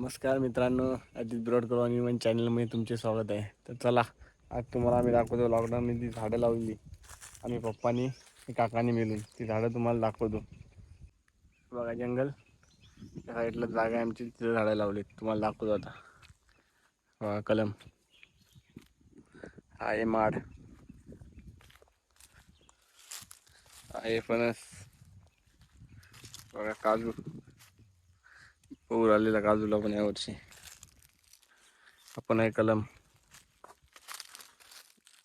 नमस्कार मित्रांनो अजित ब्रॉडकर वन चॅनलमध्ये तुमचे स्वागत आहे. तर चला आज तुम्हाला आम्ही दाखवतो लॉकडाऊनमध्ये ती झाडं लावली आम्ही पप्पानी काकाने मिळून ती झाडं तुम्हाला दाखवतो. बघा जंगल. त्या साईडला जागा आहे आमची तिथं झाडं लावली तुम्हाला दाखवतो आता. बघा कलम. आहे माड. आहे फणस. बघा काजू. पूर आलेला काजूला पण यावर्षी. आपण आहे कलम.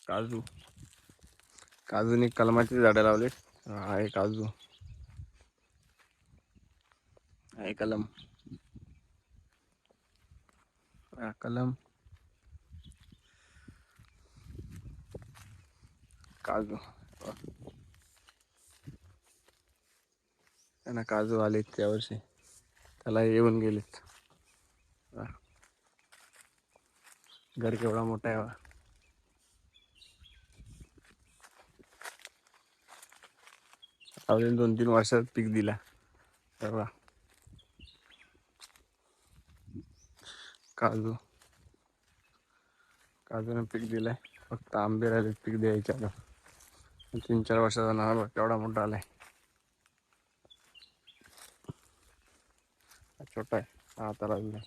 काजू. काजूने कलमाची झाडं लावले आहे काजू. आहे कलम. हा कलम. काजू. त्यांना काजू आलेत त्यावर्षी त्याला येऊन गेलेत. घर केवढा मोठा आहे अजून दोन तीन वर्षात पीक दिला. तर काजू. काजूने पीक दिलाय. फक्त आंबे राहिले पीक द्यायचे आता. तीन चार वर्षाचा नाव केवढा मोठा आलाय. छोटा आहे. हा आता लागला.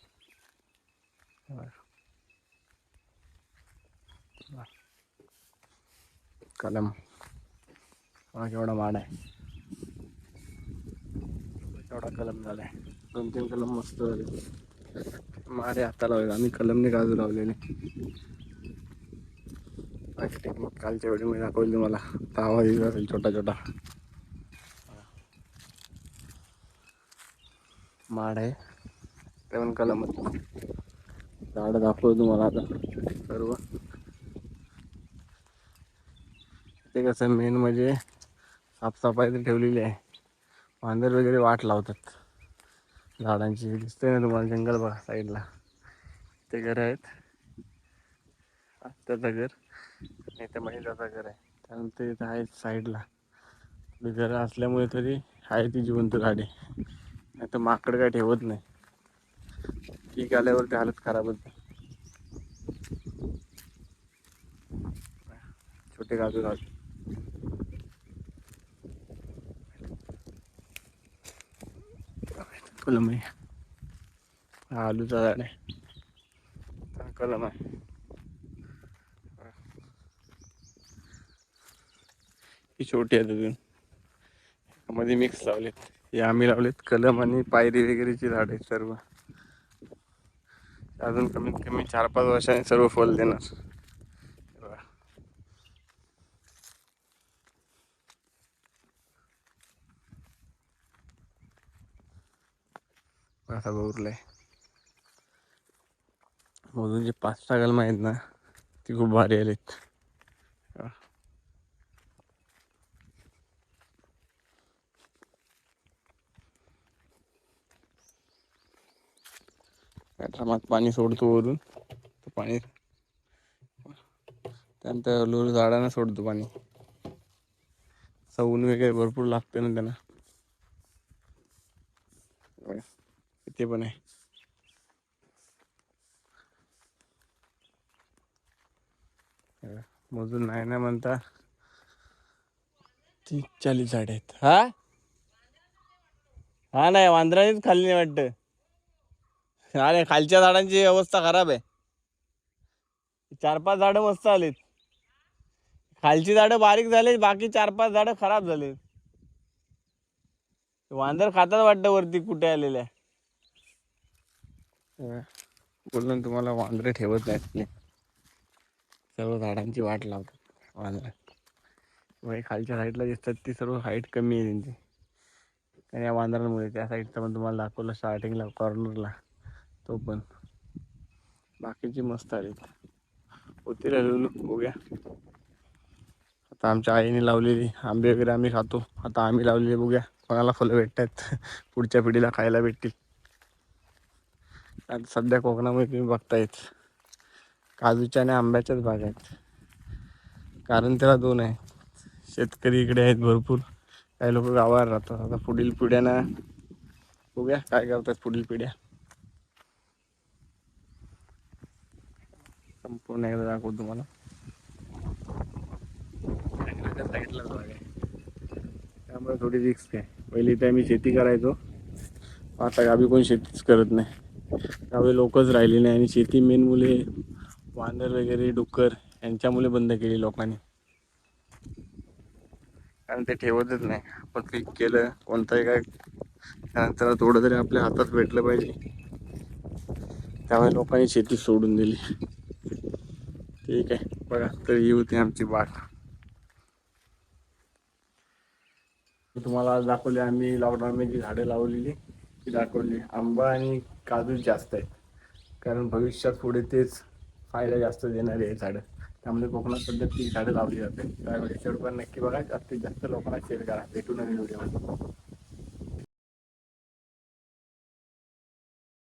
कलम. हा केवढा माड आहे. केवढा कलम झालाय दोन तीन कलम मस्त झाले. मारे हाता लावले आम्ही कलमने काजू लावलेले? बाकी टेक्निक कालच्या वेळी मी दाखवली तुम्हाला. तावा येत असेल छोटा छोटा. माड आहे. ते पण कलम झाड दाखवतो तुम्हाला आता. सर्व. ते कसं मेन म्हणजे साफसफाई तर ठेवलेली आहे. वांदर वगैरे वाट लावतात. झाडांची. दिसतंय ना तुम्हाला जंगल बघा साईडला. ते घर आहेत. आत्याचं घर. नाही तर महिलाचं घर आहे. त्यानंतर इथं आहेत साईडला. घरं असल्यामुळे तरी आहे ती जिवंत झाडे. नाही तर माकड काय ठेवत नाही. पीक आल्यावरती हालत खराब होते. छोटे काजू गाजू कलम आहे. आलूचा झाड आहे. कलम आहे. ही छोटी आहेत अजून. मध्ये मिक्स लावलेत. हे आम्ही लावलेत कलम आणि पायरी वगैरेची झाड आहेत सर्व. अजून कमीत कमी चार पाच वर्षांनी सर्व फल देणार. असा उरलाय अजून जे पाच सहा कलम आहेत ना ती खूप भारी आलेत. ड्रमात पाणी सोडतो वरून. तो पाणी त्यानंतर हळूहळू झाडांना सोडतो पाणी. सऊन वगैरे भरपूर लागते ना त्यांना. बघा, इथे पण आहे. हे मोजून नाही ना म्हणता. तीस चाळीस झाड आहेत. हा? हा नाही वांद्रानेच खाल्ली नाही वाटतं. अरे खालच्या झाडांची अवस्था खराब आहे. चार पाच झाडं मस्त आलीत. खालची झाडं बारीक झाली बाकी चार पाच झाडं खराब झाली वांदर खातात वाटतं वरती कुठे आलेल्या. बोललो ना तुम्हाला वांदरे ठेवत नाहीत सर्व झाडांची वाट लावतात वांदर. मग खालच्या साईडला दिसतात ती सर्व हाईट कमी आहे त्यांची. आणि या वांदरांमुळे त्या साईडचं पण तुम्हाला दाखवलं स्टार्टिंगला कॉर्नरला तो पण. बाकीची मस्त आलेत होती हळूहळू बघूया. आता आमच्या आईने लावलेली आंबे वगैरे आम्ही खातो. आता आम्ही लावलेले बघूया. कोणाला फुलं भेटतात? पुढच्या पिढीला खायला भेटतील. आता सध्या कोकणामध्ये तुम्ही बघतायत. काजूच्या आणि आंब्याच्याच भाग आहेत. कारण त्याला दोन आहे शेतकरी इकडे आहेत भरपूर. काही लोक गावावर राहतात. आता पुढील पिढ्यांना बघूया काय करतात पुढील पिढ्या. संपूर्ण एकदा दाखवतो तुम्हाला. जंगलाच्या साईडला भाग आहे. त्यामुळे थोडी रिस्क आहे. पहिली इथे आम्ही शेती करायचो. आता गावी कोण शेतीच करत नाही. गावी लोकच राहिली नाही आणि शेती मेन मुले वानर वगैरे डुक्कर यांच्यामुळे बंद केली लोकांनी. कारण ते ठेवतच नाही. आपण पीक केलं कोणतंही काय त्यानंतर थोडं तरी आपल्या हातात भेटलं पाहिजे. त्यामुळे लोकांनी शेती सोडून दिली. ठीक आहे. बघा तर ही होती आमची बाट तुम्हाला आज दाखवली आम्ही लॉकडाऊनमध्ये जी झाडं लावलेली ती दाखवली. आंबा आणि काजू जास्त आहेत. कारण भविष्यात पुढे तेच फायदा जास्त देणारे आहे झाडं. त्यामुळे कोकणात सध्या ती झाडं लावली जाते त्यावेळी पण नक्की बघा जास्तीत जास्त लोकांना शेअर करा. भेटू नवीन व्हिडिओ